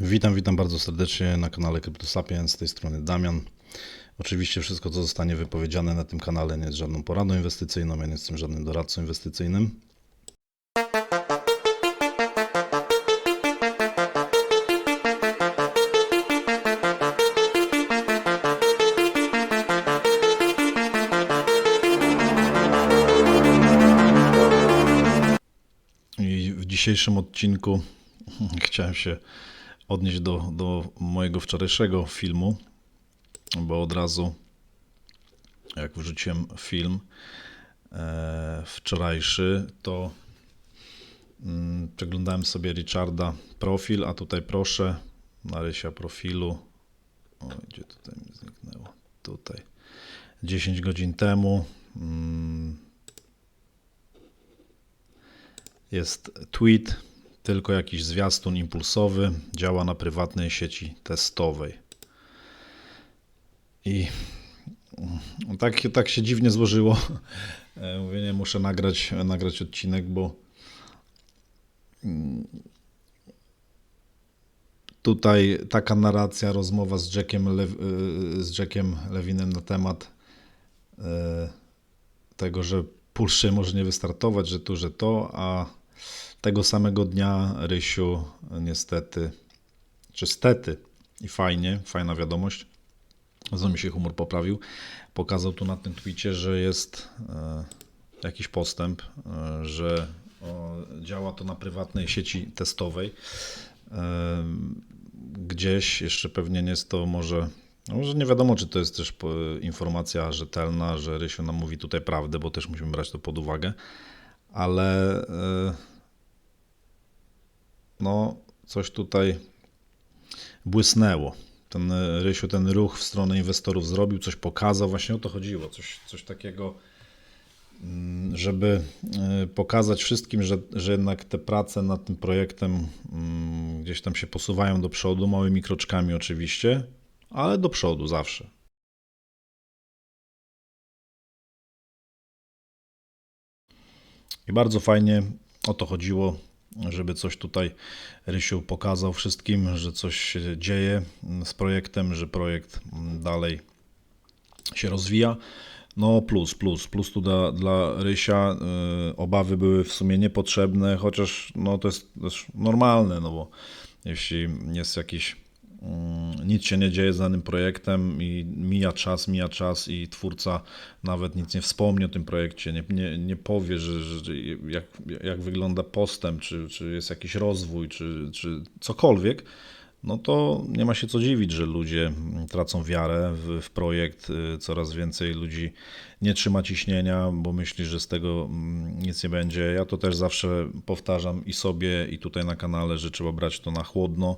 Witam, witam bardzo serdecznie na kanale CryptoSapiens, z tej strony Damian. Oczywiście wszystko, co zostanie wypowiedziane na tym kanale nie jest żadną poradą inwestycyjną, ja nie jestem żadnym doradcą inwestycyjnym. I w dzisiejszym odcinku chciałem się odnieść do, do mojego wczorajszego filmu, bo od razu jak wrzuciłem film e, wczorajszy, to mm, przeglądałem sobie Richarda profil, a tutaj proszę, narysia profilu. O, gdzie tutaj mi zniknęło? Tutaj. 10 godzin temu. Mm, jest tweet, tylko jakiś zwiastun impulsowy, działa na prywatnej sieci testowej. I tak, tak się dziwnie złożyło. E, Mówię, nie muszę nagrać, nagrać odcinek, bo mm, tutaj taka narracja, rozmowa z Jackiem, y, z Jackiem Lewinem na temat e, tego, że Pulszy może nie wystartować, że tu, że to, a tego samego dnia Rysiu niestety, czy stety i fajnie, fajna wiadomość, co mi się humor poprawił, pokazał tu na tym twicie, że jest e, jakiś postęp, e, że o, działa to na prywatnej sieci testowej. E, gdzieś jeszcze pewnie nie jest to może no może nie wiadomo, czy to jest też po- informacja rzetelna, że Rysiu nam mówi tutaj prawdę, bo też musimy brać to pod uwagę, ale e, no coś tutaj błysnęło. Ten e, Rysiu ten ruch w stronę inwestorów zrobił, coś pokazał, właśnie o to chodziło, coś, coś takiego, mm, żeby e, pokazać wszystkim, że, że jednak te prace nad tym projektem mm, gdzieś tam się posuwają do przodu, małymi kroczkami oczywiście, ale do przodu zawsze. I bardzo fajnie o to chodziło, żeby coś tutaj Rysiu pokazał wszystkim, że coś się dzieje z projektem, że projekt dalej się rozwija. No plus, plus, plus tu dla, dla Rysia y, obawy były w sumie niepotrzebne, chociaż no to jest też normalne, no bo jeśli jest jakiś mm, nic się nie dzieje z danym projektem i mija czas, mija czas i twórca nawet nic nie wspomni o tym projekcie, nie, nie, nie powie, że, że jak, jak wygląda postęp, czy, czy jest jakiś rozwój, czy, czy cokolwiek, no to nie ma się co dziwić, że ludzie tracą wiarę w, w projekt. y, Coraz więcej ludzi nie trzyma ciśnienia, bo myśli, że z tego mm, nic nie będzie. Ja to też zawsze powtarzam i sobie, i tutaj na kanale, że trzeba brać to na chłodno.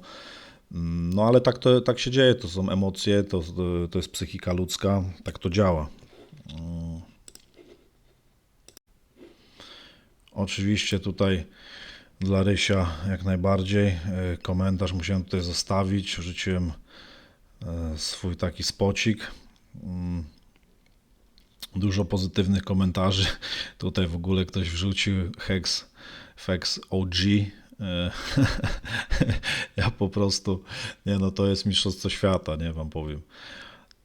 No ale tak, to, tak się dzieje, to są emocje, to, to, jest psychika ludzka, tak to działa. Mm. Oczywiście tutaj dla Rysia jak najbardziej. E, Komentarz musiałem tutaj zostawić. Wrzuciłem e, swój taki spocik. Mm. Dużo pozytywnych komentarzy. Tutaj w ogóle ktoś wrzucił Hex, Fex OG. E, Ja po prostu, nie no, to jest mistrzostwo świata, nie wam powiem.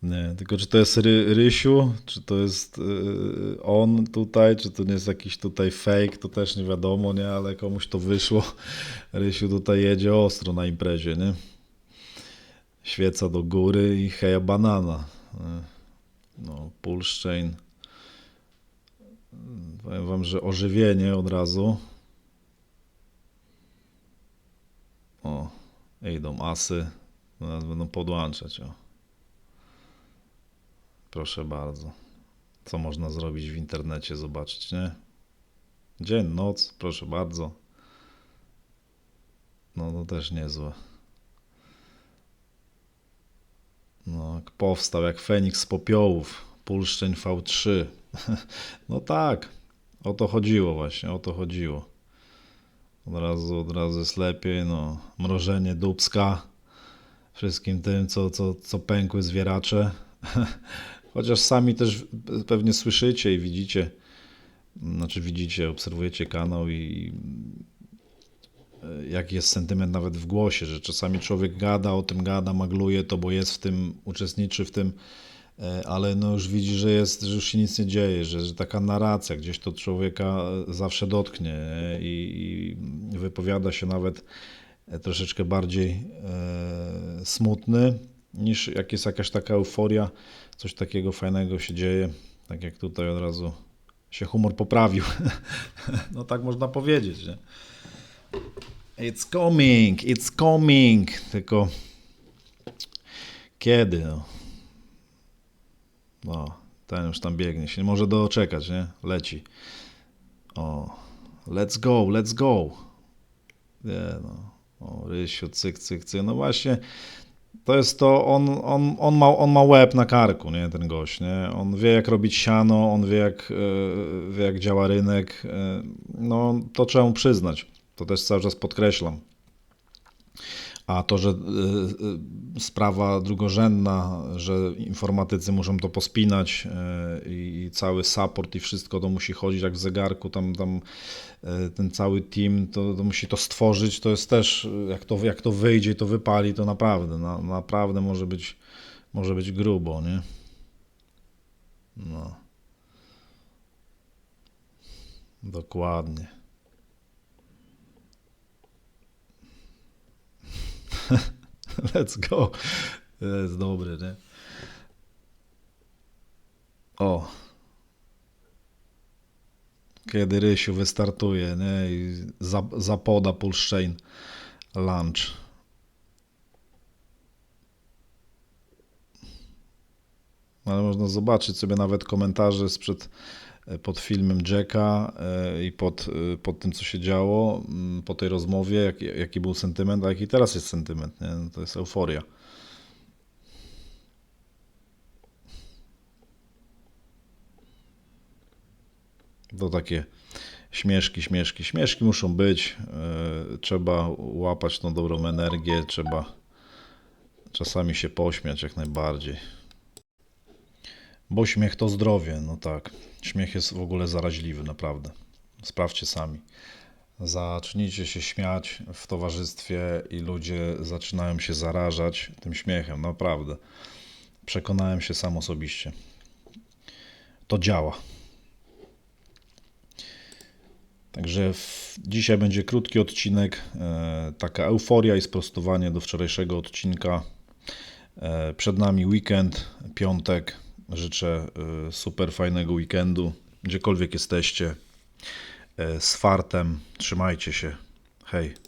Nie, tylko czy to jest Ry, Rysiu, czy to jest y, on tutaj, czy to nie jest jakiś tutaj fake, to też nie wiadomo, nie, ale komuś to wyszło. Rysiu tutaj jedzie ostro na imprezie, nie? Świeca do góry i heja banana. Y, No, Pulszczejn. Powiem wam, że ożywienie od razu. O, idą asy. Teraz będą podłączać, o. Proszę bardzo. Co można zrobić w internecie, zobaczyć, nie? Dzień, noc, proszę bardzo. No to też niezłe. No, powstał jak Feniks z popiołów. Pulszczeń V3. No tak, o to chodziło właśnie, o to chodziło. Od razu, od razu jest lepiej, no. Mrożenie dubska. Wszystkim tym, co, co, co pękły zwieracze. Chociaż sami też pewnie słyszycie i widzicie, znaczy widzicie, obserwujecie kanał i e, jaki jest sentyment nawet w głosie, że czasami człowiek gada o tym, gada, magluje to, bo jest w tym, uczestniczy w tym, ale no już widzi, że jest, że już się nic nie dzieje, że, że taka narracja gdzieś to człowieka zawsze dotknie nie? I, i wypowiada się nawet e, troszeczkę bardziej e, smutny, niż jak jest jakaś taka euforia, coś takiego fajnego się dzieje, tak jak tutaj od razu się humor poprawił. No tak można powiedzieć, nie? It's coming, it's coming. Tylko kiedy? No, no ten już tam biegnie. Się nie może doczekać, nie? Leci. O, let's go, let's go. Nie no. O, Rysiu, cyk, cyk, cyk. No właśnie, to jest to, on, on, on, ma, on ma łeb na karku, nie, ten gość, nie? On wie, jak robić siano, on wie, jak, e, wie, jak działa rynek. e, No, to trzeba mu przyznać. To też cały czas podkreślam. A to, że y, y, sprawa drugorzędna, że informatycy muszą to pospinać y, i cały support i wszystko to musi chodzić jak w zegarku, tam, tam ten cały team to, to musi to stworzyć, to jest też, jak to, jak to wyjdzie to wypali, to naprawdę, na, naprawdę może być, może być grubo, nie? No. Dokładnie. Let's go. To jest dobry, nie? O. Kiedy Rysiu wystartuje, nie? I za- zapoda Pulszczejn lunch. Ale można zobaczyć sobie nawet komentarze sprzed pod filmem Jacka e, i pod, e, pod tym, co się działo mm, po tej rozmowie, jak, jaki był sentyment, a jaki teraz jest sentyment. Nie? No To jest euforia. To takie śmieszki, śmieszki, śmieszki muszą być. e, Trzeba łapać tą dobrą energię, trzeba czasami się pośmiać jak najbardziej. Bo śmiech to zdrowie, no tak. Śmiech jest w ogóle zaraźliwy, naprawdę. Sprawdźcie sami. Zacznijcie się śmiać w towarzystwie i ludzie zaczynają się zarażać tym śmiechem, naprawdę. Przekonałem się sam osobiście. To działa. Także w, dzisiaj będzie krótki odcinek, e, taka euforia i sprostowanie do wczorajszego odcinka. E, przed nami weekend, piątek. Życzę e, super fajnego weekendu, gdziekolwiek jesteście. E, z fartem, trzymajcie się. Hej.